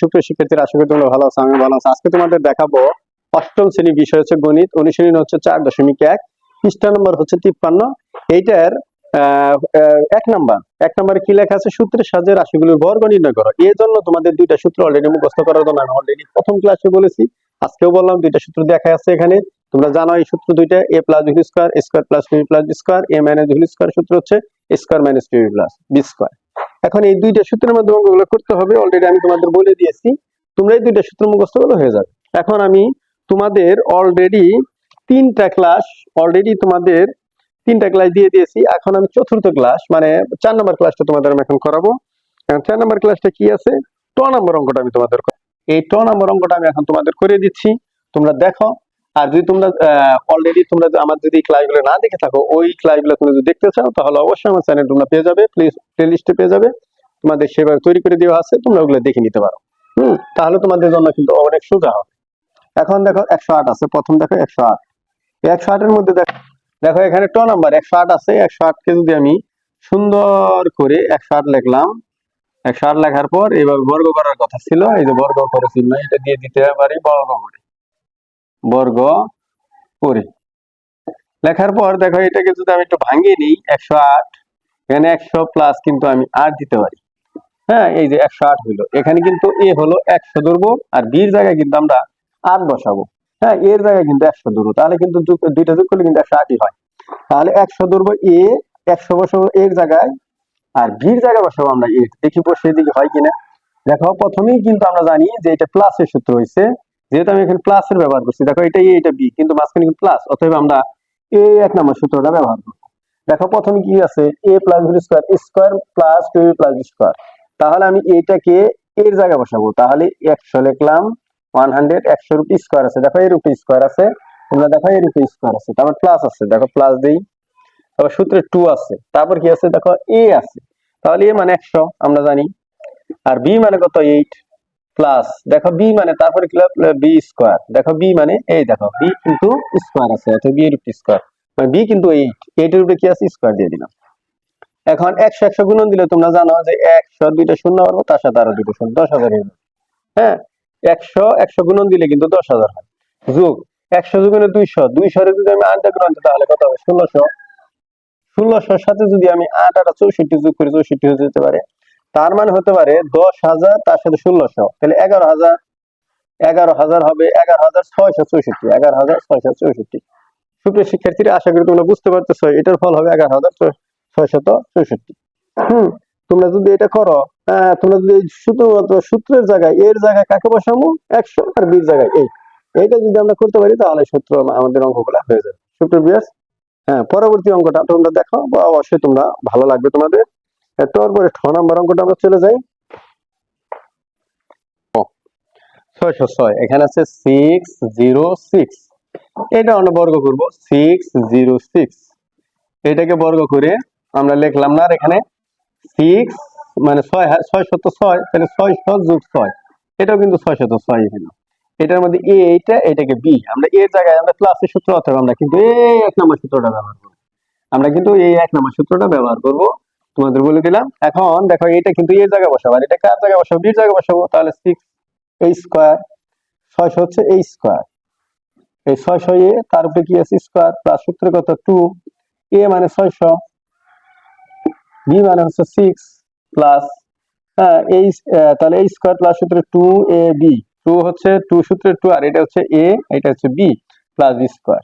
সুপ্রিয় শিক্ষার্থীরা, আশা করি তোমরা ভালো আছো আমি ভালো আছি। আজকে তোমাদের দেখাবো অষ্টম শ্রেণি বিষয় হচ্ছে গণিত অনুশীলন হচ্ছে চার দশমিক এক, পৃষ্ঠা নম্বর হচ্ছে তিপ্পান্ন। এইটার এক নাম্বার, এক নম্বরে কি লেখা আছে? সূত্রের সাহায্যে রাশিগুলোর বর্গ নির্ণয় করো। এর জন্য তোমাদের দুইটা সূত্র অলরেডি মুখস্থ করার জন্য আমি অলরেডি প্রথম ক্লাসে বলেছি, আজকেও বললাম দুইটা সূত্র দেখা আছে এখানে। তোমরা জানো এই সূত্র দুইটা a plus b square square plus b plus square a minus b square সূত্র হচ্ছে square minus b plus b square এখন এই দুইটা সূত্রের মাধ্যমে অঙ্কগুলো করতে হবে। অলরেডি আমি তোমাদের বলে দিয়েছি, তোমরা এই দুইটা সূত্র মুখস্থ করলে হয়ে যাবে। এখন আমি তোমাদের অলরেডি তিনটা ক্লাস অলরেডি তোমাদের তিনটা ক্লাস দিয়ে দিয়েছি। এখন আমি চতুর্থ ক্লাস মানে চার নম্বর ক্লাসটা তোমাদের আমি এখন করাবো। চার নম্বর ক্লাসটা কি আছে? ট নম্বর অঙ্কটা আমি তোমাদের এই ট নম্বর অঙ্কটা আমি এখন তোমাদের করে দিচ্ছি। তোমরা দেখো আর যদি তোমরা অলরেডি তোমরা আমার যদি ক্লাসগুলো না দেখে থাকো, ওই ক্লাসগুলো তুমি যদি দেখতে চাও, তাহলে অবশ্যই আমার চ্যানেল তোমরা পেয়ে যাবে প্লিজ প্লে লিস্টে পেয়ে যাবে। তোমাদের সেভাবে তৈরি করে দেওয়া আছে, তোমরা ওগুলো দেখে নিতে পারো। হুম, তাহলে তোমাদের জন্য কিন্তু অনেক সোজা হবে। এখন দেখো একশো আট আছে, প্রথম দেখো একশো আট। একশো আটের মধ্যে দেখো দেখো এখানে ট নাম্বার, একশো আট আছে, একশো আটকে যদি আমি সুন্দর করে একশো আট লিখলাম, একশো আট লেখার পর এইভাবে বর্গ করার কথা ছিল, এই যে বর্গ করে চিহ্ন এটা দিয়ে দিতে পারি বর্গ করে। বর্গ করে। লেখার পর দেখো এটাকে যদি আমি একটু ভাঙিয়ে নিই, একশো আট, এখানে একশো প্লাস কিন্তু আমি আট দিতে পারি। হ্যাঁ এই যে একশো আট হইল। এখানে কিন্তু এ হলো একশো ধরবো আর বির জায়গায় কিন্তু আমরা আট বসাবো। হ্যাঁ এর জায়গায় কিন্তু একশো ধরবো। তাহলে কিন্তু দুইটা যোগ করলে কিন্তু একশো আটই হয়। তাহলে একশো ধরবো এ, একশো বসাবো এর জায়গায় আর বির জায়গায় বসাবো আমরা এ। দেখি বসে দিকে হয় কিনা। দেখো, প্রথমেই কিন্তু আমরা জানি যে এটা প্লাসের সূত্র হয়েছে যেহেতু আমি এখানে প্লাসের ব্যবহার করছি, দেখো এটা এ এটা বি কিন্তু মাঝখানে কিন্তু প্লাস অতএব আমরা এ এক নম্বর সূত্রটা ব্যবহার করব। দেখো প্রথমে কি আছে? A plus b square square plus two plus b square তাহলে আমি এটাকে এর জায়গায় বসাবো। তাহলে একশো লিখলাম ওয়ান হান্ড্রেড একশো রুপি স্কোয়ার আছে। দেখো এর রুপি স্কোয়ার আছে। তোমরা দেখো এর রুপি স্কোয়ার আছে। তারপর প্লাস আছে। দেখো প্লাস দেই। তারপর সূত্রে টু আছে। তারপর কি আছে? দেখো এ আছে। তাহলে এ মানে একশো, আমরা জানি। আর বি মানে কত? এইট প্লাস দেখো বি মানে তারপরে কি বি স্কোয়ার দেখো বি মানে এই দেখো বি কিন্তু স্কোয়ার আছে অর্থাৎ বি এর রুপি স্কোয়ার মানে বি কিন্তু এইট এইটের উপরে কি আছে? স্কোয়ার দিয়ে দিলাম। এখন একশো একশো গুণন দিলে তোমরা জানো যে একশো দুইটা শূন্য পারব তার সাথে আরও দুটো শূন্য, দশ হাজার হয়ে হ্যাঁ? একশো একশো গুণন দিলে কিন্তু দশ হাজার হয়। যোগ, একশো যোগনে দুইশো দুইশো যদি আমি আটটা গুণন দিই, তাহলে কত হবে? ষোলোশো। ষোলোশোর সাথে যদি আমি আট আটা চৌষট্টি যোগ করি, চৌষট্টি হয়ে যেতে পারে তার মানে হতে পারে দশ হাজার তার সাথে ষোলোশো। তাহলে এগারো হাজার এগারো হাজার হবে এগারো হাজার ছয়শো চৌষট্টি, এগারো হাজার ছয়শো চৌষট্টি। সুপ্রিয় শিক্ষার্থীরা, আশা করি তোমরা বুঝতে পারতেছো, এটার ফল হবে এগারো হাজার ছয়শত চৌষট্টি। হম, তোমরা যদি এটা করো হ্যাঁ তোমরা যদি শুধুমাত্র সূত্রের জায়গায়, এর জায়গায় কাকে বসাবো? একশো আর বির জায়গায় এই। এইটা যদি আমরা করতে পারি, তাহলে সূত্র আমাদের অঙ্কগুলা হয়ে যাবে। সুপ্রিয় বিয়াস হ্যাঁ পরবর্তী অঙ্কটা তোমরা দেখো অবশ্যই তোমরা ভালো লাগবে তোমাদের। তারপরে নম্বর অঙ্কটা আমরা চলে যাই। ছয়শো ছয় এখানে আছে সিক্স জিরো সিক্স এটা আমরা বর্গ করব সিক্স জিরো সিক্স এটাকে বর্গ করে আমরা লিখলাম না, আর এখানে সিক্স মানে ছয় ছয় শত ছয়, তাহলে ছয় শত ছয়। এটাও কিন্তু ছয় শত ছয় এখানে। এটার মধ্যে এ এইটা, এটাকে বি আমরা এর জায়গায় আমরা প্লাসের সূত্র অথবা আমরা কিন্তু এই এক নম্বর সূত্রটা ব্যবহার করব। আমরা কিন্তু এই এক নম্বর সূত্রটা ব্যবহার করব। তোমাদের বলে দিলাম। এখন দেখো, এটা কিন্তু এর জায়গায় বসাবো। আর এটা কার জায়গায় বসাবো? বির জায়গায় বসাবো। তাহলে সিক্স এই স্কোয়ার ছয়শো হচ্ছে এই স্কোয়ার এই ছয়শো এ তার উপরে কি আছে? স্কোয়ার প্লাস সূত্র কত? টু এ মানে ছয়শো। বি মানে হচ্ছে সিক্স প্লাস হ্যাঁ এই তাহলে এই স্কোয়ার প্লাস সূত্রে টু এ বি টু হচ্ছে টু সূত্রে টু আর এটা হচ্ছে এ এটা হচ্ছে b plus b square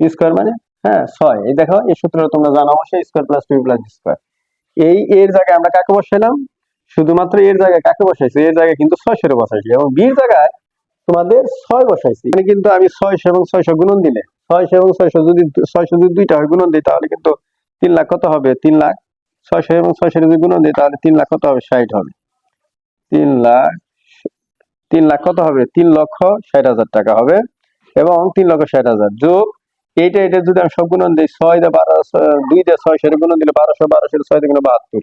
b square মানে হ্যাঁ ছয়। এই দেখো, এই সূত্রটা তোমরা জানো অবশ্যই square plus two plus b square এই এর জায়গায় আমরা কাকে বসাইলাম? শুধুমাত্র এর জায়গায় কাকে বসাইছি? এর জায়গায় কিন্তু ছয়শো বসাইছি এবং বির জায়গায় তোমাদের ছয় বসাইছি। এখানে কিন্তু আমি ছয়শো এবং ছয়শো গুণন দিলে। ছয়শো এবং ছয়শো যদি ছয়শো যদি দুইটা হয় গুণন দিই, তাহলে কিন্তু তিন লাখ কত হবে? তিন লাখ। ছয়শো এবং ছয়শো যদি গুণন দিই, তাহলে তিন লাখ কত হবে? ষাট হবে। তিন লাখ তিন লাখ কত হবে? তিন লক্ষ ষাট হাজার টাকা হবে এবং তিন লক্ষ ষাট হাজার। যোগ এইটা এটা যদি আমি সব গুণন দিই, ছয় দিয়ে বারো দুই দিয়ে ছয়, সেটা গুণন দিলে বারোশো বারোশো, ছয় দিয়ে বাহাত্তর,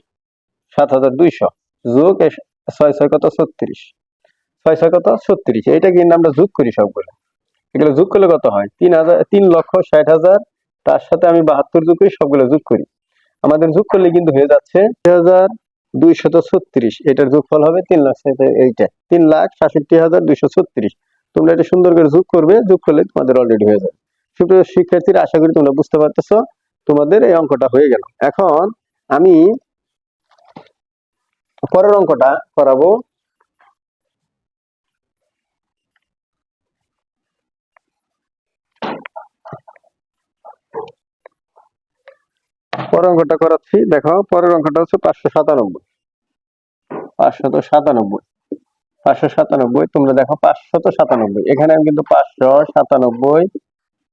সাত হাজার দুইশো। যোগ ছয় ছয় কত? ছত্রিশ। ছয় ছয় কত? ছত্রিশ। এটা কিন্তু আমরা যোগ করি সবগুলো? এগুলো যোগ করলে কত হয়? তিন হাজার, তিন লক্ষ ষাট হাজার, তার সাথে আমি বাহাত্তর যোগ করি, সবগুলো যোগ করি। আমাদের যোগ করলে কিন্তু হয়ে যাচ্ছে হাজার দুইশত ছত্রিশ। এটার যোগফল হবে তিন লাখ এইটা। তিন লাখ সাতষট্টি হাজার দুইশো ছত্রিশ। তোমরা এটা সুন্দর করে যোগ করবে, যোগ করলে তোমাদের অলরেডি হয়ে যাবে। সুপ্রিয় শিক্ষার্থীরা, আশা করি তোমরা বুঝতে পারতেছো, তোমাদের এই অঙ্কটা হয়ে গেল। এখন আমি পরের অঙ্কটা করাবো। পরের অঙ্কটা করাচ্ছি, দেখো, পরের অঙ্কটা হচ্ছে পাঁচশো সাতানব্বই। পাঁচশত সাতানব্বই। পাঁচশো সাতানব্বই, তোমরা দেখো পাঁচশত সাতানব্বই। এখানে আমি কিন্তু পাঁচশো সাতানব্বই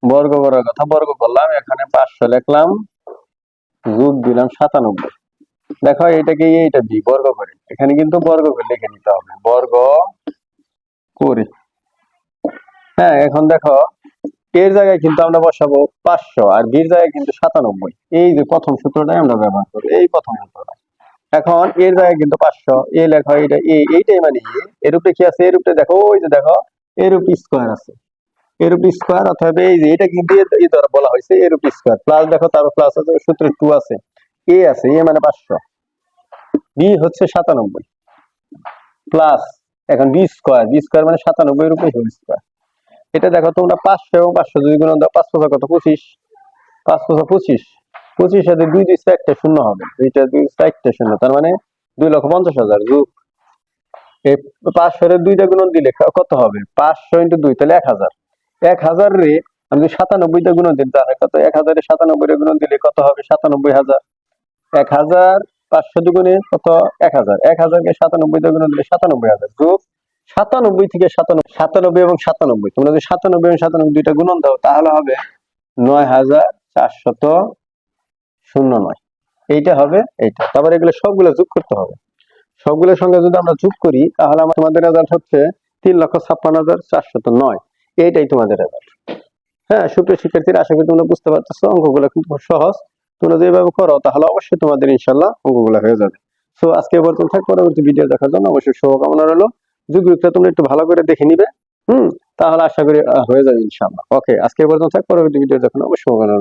বর্গ করার কথা বর্গ করলাম, এখানে পাঁচশো লিখলাম, যোগ দিলাম সাতানব্বই। দেখো এইটাকে এইটা দি, বর্গ করে। এখানে কিন্তু বর্গ করে লিখে নিতে হবে, বর্গ করে। হ্যাঁ এখন দেখো, এর জায়গায় কিন্তু আমরা বসাবো পাঁচশো, আর বির জায়গায় কিন্তু সাতানব্বই। এই যে প্রথম সূত্রটাই আমরা ব্যবহার করব এই প্রথম সূত্রটা এখন এর জায়গায় কিন্তু পাঁচশো, এ লেখা এটা এ, এইটাই মানে এ, এর উপরে কি আছে? এর উপরে দেখো, ওই যে দেখো, এর উপরে স্কোয়ার আছে। এর উপরে স্কোয়ার অথবা এই যে এটা কিন্তু এই দ্বারা বলা হয়েছে? এর উপরে স্কোয়ার প্লাস দেখো তার প্লাস আছে, সূত্রে টু আছে। এ আছে এ মানে পাঁচশো। বি হচ্ছে সাতানব্বই। প্লাস এখন বি স্কোয়ার বি স্কোয়ার মানে সাতানব্বই এর হোল স্কোয়ার এটা দেখো তোমরা পাঁচশো এবং পাঁচশো দুই গুণ দাও, পাঁচ পঁচা কত? পঁচিশ। পাঁচ পঁচা পঁচিশ। পঁচিশ সাথে দুই দুই চারটে শূন্য হবে। দুইটা দুই চারটে শূন্য, তার মানে দুই লক্ষ পঞ্চাশ হাজার। যোগ। এই পাঁচশো দুইটা গুণন দিলে কত হবে? পাঁচশো ইন্টু দুই, তাহলে এক হাজার। এক হাজার আমি সাতানব্বইটা গুণন দিই তাহলে কত? এক হাজারে সাতানব্বই গুণ দিলে কত হবে? সাতানব্বই হাজার। এক হাজার পাঁচশো দুগুণে কত? এক হাজার। এক হাজারকে সাতানব্বইটা গুণন দিলে সাতানব্বই হাজার। যোগ সাতানব্বই থেকে সাতানব্বই সাতানব্বই এবং সাতানব্বই। তোমরা যদি সাতানব্বই এবং সাতানব্বই দুইটা গুণন দাও, তাহলে হবে নয় হাজার চারশত শূন্য নয়। এইটা হবে এইটা। তারপর এগুলো সবগুলো যোগ করতে হবে। সবগুলোর সঙ্গে যদি আমরা যোগ করি, তাহলে আমার তোমাদের রেজাল্ট হচ্ছে তিন লক্ষ ছাপ্পান্ন হাজার চারশত নয়। এইটাই তোমাদের রেজাল্ট হ্যাঁ সুপ্রিয় শিক্ষার্থীরা, আশা করি তোমরা বুঝতে পারতেছো, অঙ্কগুলো খুব সহজ। তোমরা যেভাবে করো, তাহলে অবশ্যই তোমাদের ইনশাল্লাহ অঙ্কগুলো হয়ে যাবে। সো আজকে বলতে থাক, পরবর্তী ভিডিও দেখার জন্য অবশ্যই শুভকামনা রইল। যুগটা তোমরা একটু ভালো করে দেখে নিবে, হুম, তাহলে আশা করি হয়ে যাবে ইনশাল্লাহ ওকে আজকে পর্যন্ত থাক, পরবর্তী ভিডিও দেখানো অবশ্যই শুভকামনা